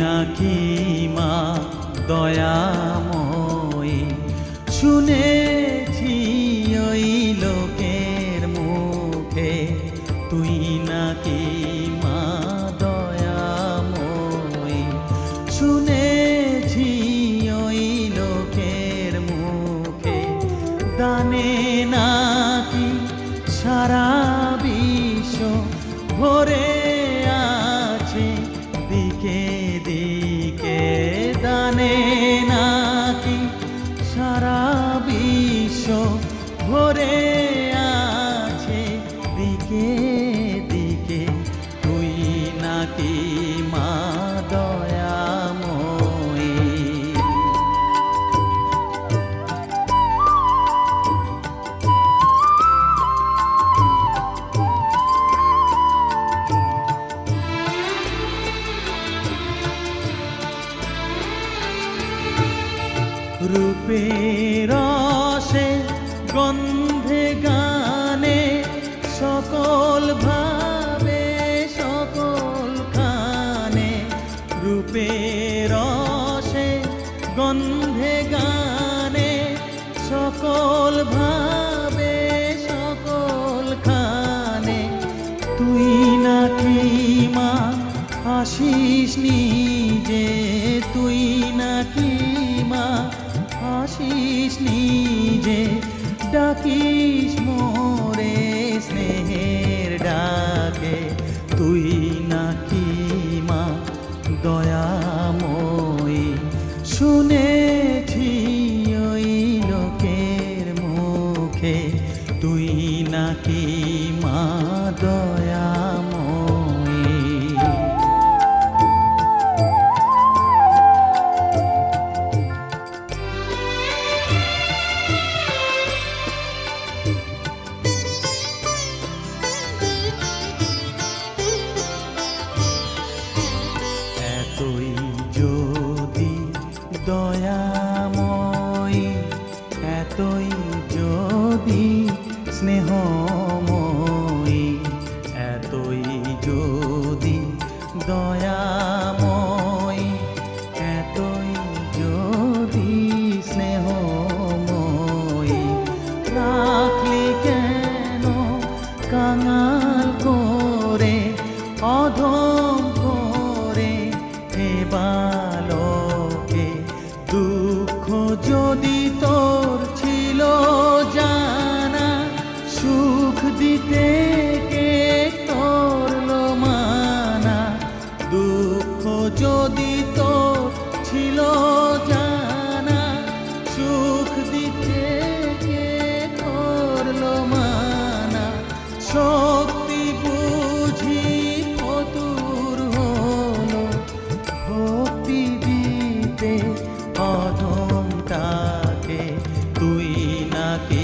নাকি মা দয়াময়ী? শুনেছি ওই লোকের মুখে, তুই নাকি মা দয়াময়ী? শুনেছি ওই লোকের মুখে, দানে নাকি সারা রূপের রসে গন্ধে গানে সকল ভাবে সকল খানে রূপের রসে গন্ধে গানে সকল ভাবে সকল খানে। তুই নাকি মা আসিস নিজে, তুই নাকি আসিস নিজে, ডাকিস মোরে স্নেহের ডাকে। তুই নাকি মা দয়াময়ী? শুনেছি ওই লোকের মুখে। তুই নাকি কাঙাল করে, অধম করে, হে বালকে, দুঃখ যদি তোর ছিল জানা, সুখ দিতে কে করল মানা? দুঃখ যদি তোর ছিল জানা, সুখ দিতে নাকি মা দয়া